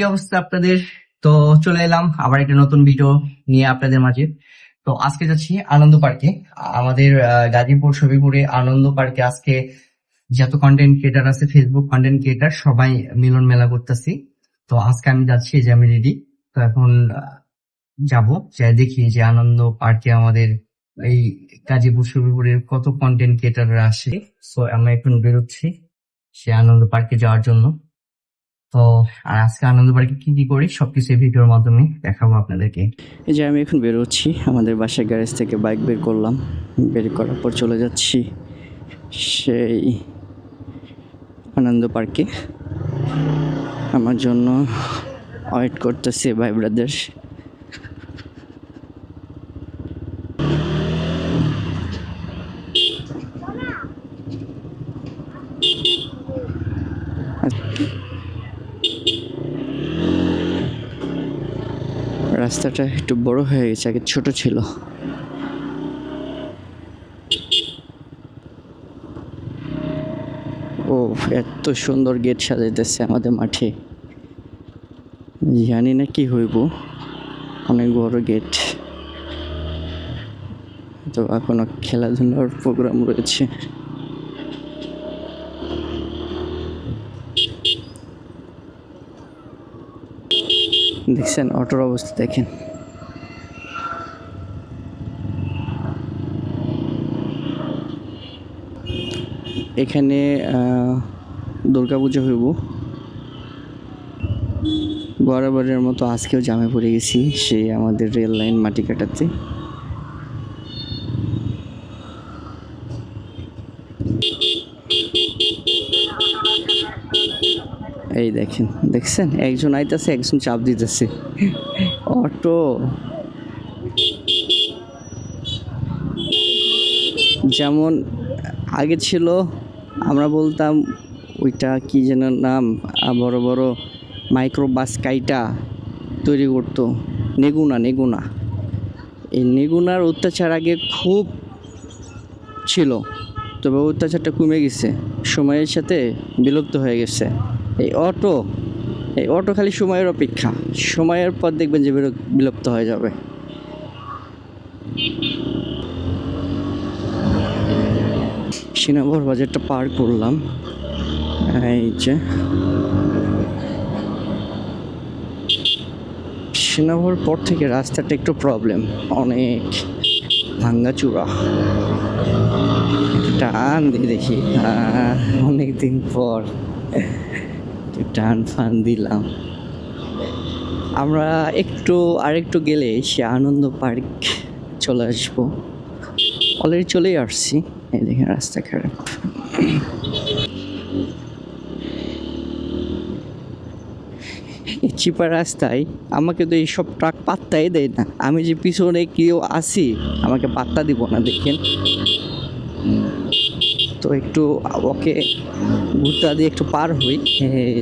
কি অবস্থা আপনাদের? তো চলে এলাম আবার একটা নতুন ভিডিও নিয়ে আপনাদের মাঝে। তো আজকে যাচ্ছি আনন্দ পার্কে। আমাদের গাজীপুর ছবিপুরে আনন্দ পার্কে আজকে যত কন্টেন্ট ক্রিয়েটার আছে ফেসবুক কন্টেন্ট ক্রিয়েটার সবাই মিলন মেলা করতেছি। তো আজকে আমি যাচ্ছি যে আমি রেডি তো এখন যাব, যাই দেখি যে আনন্দ পার্কে আমাদের এই গাজীপুর ছবিপুরের কত কন্টেন্ট ক্রিয়েটাররা আসে সো আমরা এখন বেরোচ্ছি সে আনন্দ পার্কে যাওয়ার জন্য। তো, আর আজকে আনন্দ পার্কে কি কি করি? সবকিছু এই ভিডিওর মাধ্যমে দেখাবো আপনাদেরকে। এই যে আমি এখন বেরোচ্ছি, আমাদের বাসার গ্যারেজ থেকে বাইক বের করলাম। বের করার পর চলে যাচ্ছি সেই আনন্দ পার্কে। আমার জন্য ওয়েট করতেছে ভাই ব্রাদার রাস্তাটা একটু বড় হয়ে গেছে, আগে ছোট ছিল। ও এত সুন্দর গেট সাজাইতেছে আমাদের মাঠে। জানি না কি হইব, অনেক বড় গেট। তো এখনও খেলাধুলার প্রোগ্রাম রয়েছে। দেখছেন, অটোর অবস্থা দেখেন। এখানে দুর্গাপুজো হইব। বরাবরের মতো আজকেও জামে পড়ে গেছি, সেই আমাদের রেল লাইন মাটি কাটাতে। এই দেখেন, দেখছেন? একজন আইতাছে, একজন চাপ দিতেছে। অটো। যেমন আগে ছিল, আমরা বলতাম, ওইটা কি যেন নাম? বড় বড় মাইক্রো কাইটা তৈরি করতো। নেগুনা নেগুনা। এই নেগুনার অত্যাচার আগে খুব ছিল, তবে অত্যাচারটা কমে গেছে। সময়ের সাথে বিলুপ্ত হয়ে গেছে। এই অটো এই অটো খালি সময়ের অপেক্ষা। সময়ের পর দেখবেন যে বিলুপ- বিলুপ্ত হয়ে যাবে। সিনাবর বাজারটা পার করলাম। এই যে। সিনাবর পর থেকে রাস্তাটা একটু প্রবলেম অনেক ভাঙ্গাচুরা। টান দেখি অনেক দিন পর। টান ফান দিলাম। আমরা একটু, আরেকটু গেলে সে আনন্দ পার্ক চলে আসব। অলরেডি চলেই আসছি। এই দেখেন রাস্তা খারাপ। চিপা রাস্তায়। আমাকে তো এইসব ট্রাক পাত্তাই দেয় না। আমি যে পিছনে কেউ আসি আমাকে পাত্তা দিব না, দেখেন। তো একটু, ওকে গুটা দিয়ে একটু পার হই।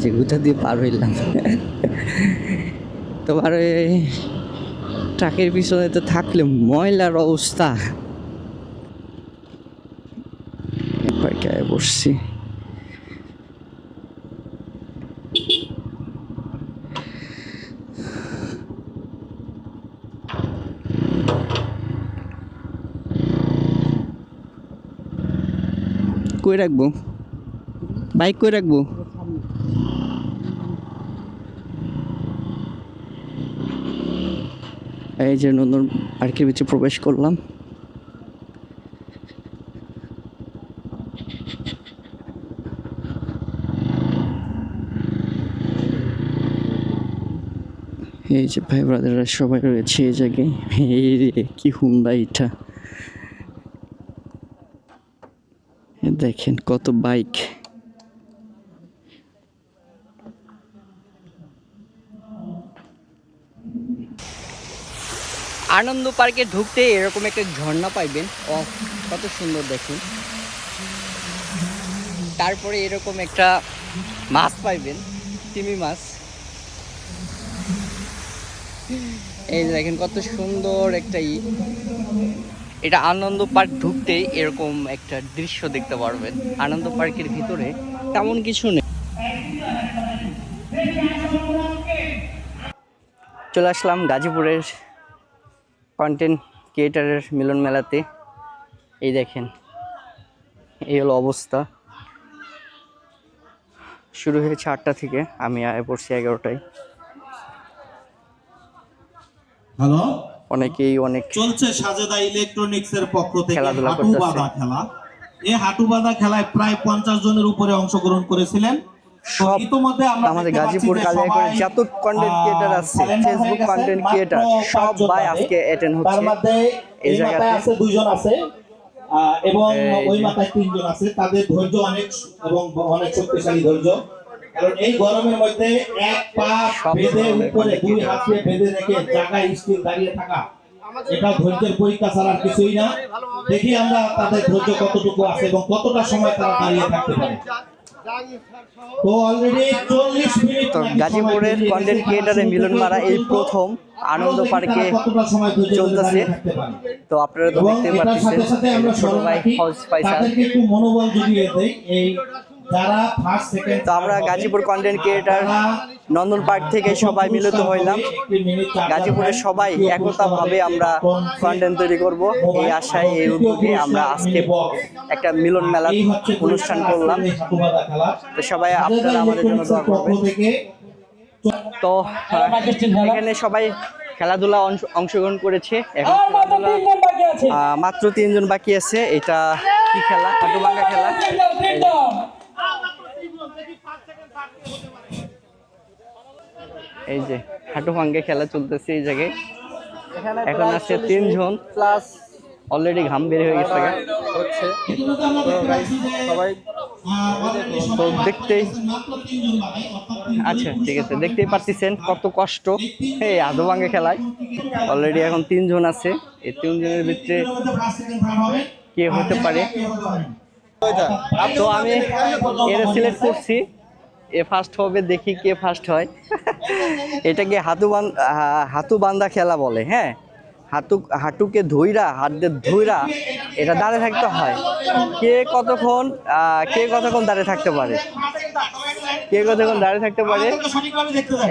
যে গুটা দিয়ে পার হইলাম। তোমার ট্রাকের পিছনে তো থাকলে ময়লার অবস্থা। পাইকায় বসছি। কই রাখব? বাইক কই রাখব? এই যে নতুন পার্কের ভিতরে প্রবেশ করলাম। এই যে ভাই ব্রাদাররা সবাই রয়েছে এই জায়গায়। এই কি হুন্ডা এটা। দেখেন কত বাইক। আনন্দ পার্কে ঢুকতে এরকম একটা ঝর্ণা পাইবেন। ও কত সুন্দর দেখুন। তারপরে এরকম একটা মাছ পাইবেন, তিমি মাছ। এই দেখেন কত সুন্দর একটা ই। এটা আনন্দ পার্ক ঢুকতেই এরকম একটা দৃশ্য দেখতে পারবেন। আনন্দ পার্কের ভিতরে তেমন কিছু নেই। চলে আসলাম গাজীপুরের কন্টেন্ট ক্রিয়েটারের মিলন মেলাতে। এই দেখেন, এই হলো অবস্থা। শুরু হয়েছে আটটা থেকে, আমি আয় পড়ছি এগারোটায়। হ্যালো অনেকেই অনেক চলছে সাজেদা ইলেকট্রনিক্স এর পক্ষ থেকে খেলাধুলা হাঁটু। বাঁধা খেলা এই হাঁটু বাঁধা খেলায় প্রায় পঞ্চাশ জনের উপরে অংশগ্রহণ করেছিলেন আমাদের গাজীপুর যত কন্টেন্ট ক্রিয়েটার আছে ফেসবুক গেছে, কন্টেন্ট ক্রিয়েটার সবাই আজকে অ্যাটেন্ড হচ্ছে মধ্যে এই এই জায়গাতে। আছে দুইজন আছে এবং ওই। মাথায় তিনজন আছে তাদের ধৈর্য অনেক এবং অনেক শক্তিশালী ধৈর্য কারণ এই গরমের মধ্যে এক পা বেঁধে উপরে দুই হাতে বেঁধে রেখে জায়গায় স্থির দাঁড়িয়ে থাকা এটা ধৈর্যের পরীক্ষা ছাড়া আর কিছুই না। দেখি আমরা তাদের ধৈর্য কতটুকু আছে এবং কতটা সময় তারা দাঁড়িয়ে থাকতে পারে। তো গাজীপুরের কন্টেন্ট গেছে। ক্রিয়েটারের মিলন মারা এই প্রথম আনন্দ পার্কে তারা কতটা সময় ধৈর্য ধরে চলতেছে। তো আপনারা তো দেখতে পাচ্ছেন সাথে সাথে আমরা ছোট ভাই তাদেরকে একটু মনোবল জুগিয়ে দেই। এই তো আমরা Gazipur content creator Nandan park থেকে সবাই মিলিত হইলাম। গাজীপুরের সবাই একতা ভাবে আমরা কন্টেন্ট তৈরি করব। এই আশায় এই উদ্যোগে আমরা আজকে একটা মিলন মেলার অনুষ্ঠান করলাম। তো সবাই আপনারা আমাদের জন্য দোয়া করবেন। তো এখানে সবাই খেলাধুলা অংশ- অংশগ্রহণ করেছে। এখন খেলাধুলা, মাত্র তিনজন বাকি আছে। এটা কি খেলা? হাটুভাঙ্গা খেলা। এই যে হাটুভাঙ্গা খেলা চলতেছে এই জায়গায়। এখন আছে তিনজন। প্লাস অলরেডি ঘাম বের হয়ে গেছে গা। তো দেখতেই আচ্ছা ঠিক আছে। দেখতেই পারতেছেন কত কষ্ট। এই আধুভাঙ্গা খেলায়। অলরেডি এখন তিনজন আছে। এই তিনজনের ভিতরে কে হতে পারে? তো আমি এর সিলেক্ট করছি। এ ফার্স্ট হবে দেখি কে ফার্স্ট হয়। এটাকে হাতু বান হাতু বান্দা খেলা বলে হ্যাঁ? হাতু হাঁটুকে ধইরা হাত দিয়ে ধইরা এটা দাঁড়িয়ে থাকতে হয়। কে কতক্ষণ কে কতক্ষণ দাঁড়িয়ে থাকতে পারে? কে কতক্ষণ দাঁড়িয়ে থাকতে পারে?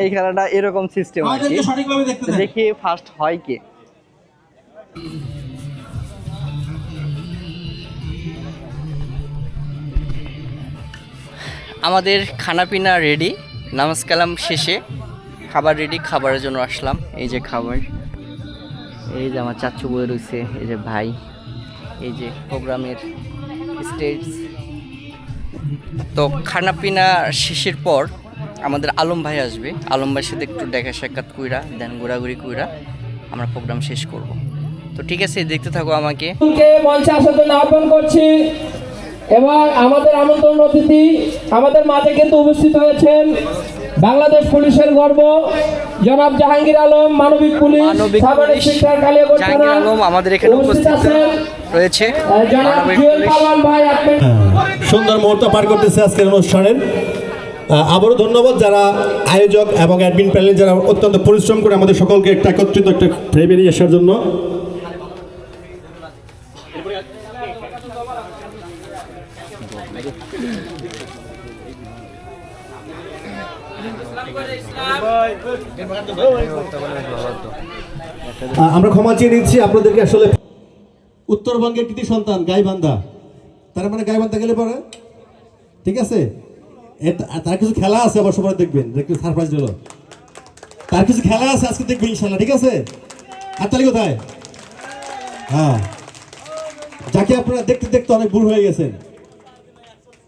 এই খেলাটা এরকম সিস্টেম আর কি। দেয় দেখি ফার্স্ট হয় কে। আমাদের খানাপিনা রেডি নামাজ কালাম শেষে খাবার রেডি খাবারের জন্য আসলাম। এই যে খাবার। এই যে আমার চাচু বই রয়েছে এই যে ভাই। এই যে প্রোগ্রামের স্টেজ তো খানাপিনা শেষের পর আমাদের আলম ভাই আসবে। আলম ভাইয়ের সাথে একটু দেখা সাক্ষাৎ কইরা, দেন ঘোরাঘুরি কইরা আমরা প্রোগ্রাম শেষ করব। তো ঠিক আছে, দেখতে থাকো আমাকে। মঞ্চে আসার জন্য আহ্বান করছি। এবং আমাদের আমন্ত্রণ অতিথি আমাদের মাঝে কিন্তু উপস্থিত হয়েছেন বাংলাদেশ পুলিশের গর্ব জনাব জাহাঙ্গীর আলম মানবিক পুলিশ জাহাঙ্গীর আলম আমাদের এখানে উপস্থিত রয়েছে সুন্দর মুহূর্ত পার করতেছে আজকের অনুষ্ঠানের। আবারও ধন্যবাদ যারা আয়োজক এবং অ্যাডমিন প্যানেল যারা অত্যন্ত পরিশ্রম করে আমাদের সকলকে একটা একত্রিত একটা ফ্রে বেরিয়ে আসার জন্য। আমরা ক্ষমা চেয়ে নিচ্ছি, আপনাদেরকে আসলে উত্তরবঙ্গের কৃতি সন্তান, গাইবান্ধা। তার মানে গাইবান্ধা গেলে পরে? ঠিক আছে? তার কিছু খেলা আছে অবশ্য পরে দেখবেন সারপ্রাইজ দিল। তার কিছু খেলা আছে, আজকে দেখবেন ইনশাল্লাহ, ঠিক আছে? হাততালি কোথায়? হ্যাঁ। যাকে আপনারা দেখতে দেখতে অনেক ভুল হয়ে গেছেন।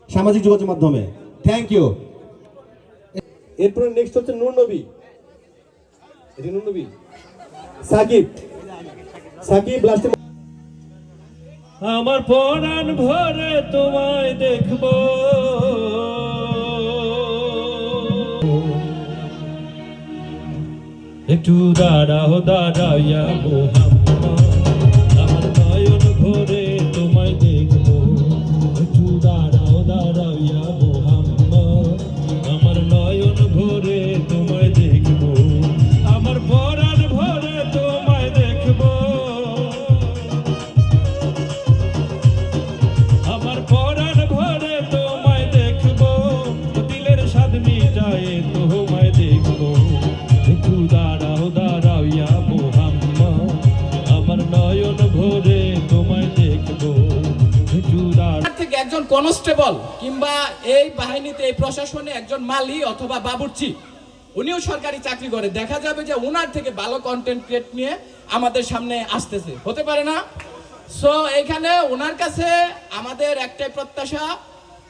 সামাজিক যোগাযোগ মাধ্যমে। থ্যাংক ইউ এরপরে নেক্সট হচ্ছে নূর নবী। আমার পরাণ ভরে তোমায় দেখব। একটু দাঁড়াও দাঁড়াইয়া মোহাম্মদ কনস্টেবল কিংবা এই বাহিনীতে এই প্রশাসনে একজন মালি অথবা বাবুর্চি, উনিও সরকারি চাকরি করে। দেখা যাবে যে ওনার থেকে ভালো কন্টেন্ট ক্রিয়েট নিয়ে আমাদের সামনে আসতেছে। হতে পারে না? সো এখানে ওনার কাছে আমাদের একটাই প্রত্যাশা,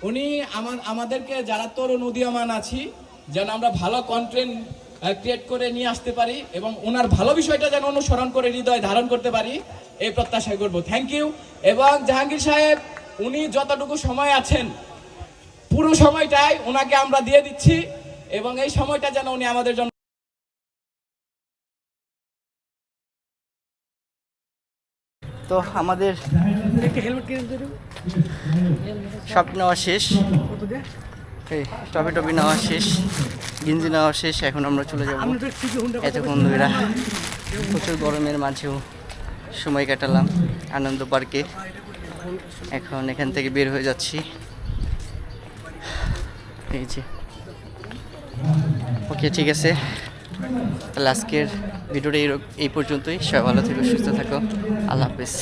উনি আমার, আমাদেরকে যারা তরুণ উদীয়মান আছি, যেন আমরা ভালো কন্টেন্ট ক্রিয়েট করে নিয়ে আসতে পারি এবং ওনার ভালো বিষয়টা যেন অনুসরণ করে হৃদয় ধারণ করতে পারি, এই প্রত্যাশা করব। থ্যাংক ইউ এবং জাহাঙ্গীর সাহেব উনি যতটুকু সময় আছেন, পুরো সময়টাই ওনাকে আমরা দিয়ে দিচ্ছি এবং এই সময়টা যেন উনি আমাদের জন্য তো আমাদের সব নেওয়া শেষ। এই টপি টপি নেওয়া শেষ, গেঞ্জি নেওয়া শেষ, এখন আমরা চলে যাব এতক্ষণ ধরে। প্রচুর গরমের মাঝেও সময় কাটালাম আনন্দ পার্কে। এখন এখান থেকে বের হয়ে যাচ্ছি। এই যে। ওকে, ঠিক আছে। তাহলে আজকের ভিডিওটা এই পর্যন্তই। সবাই ভালো থেকে, সুস্থ থাকো। আল্লাহ হাফিজ।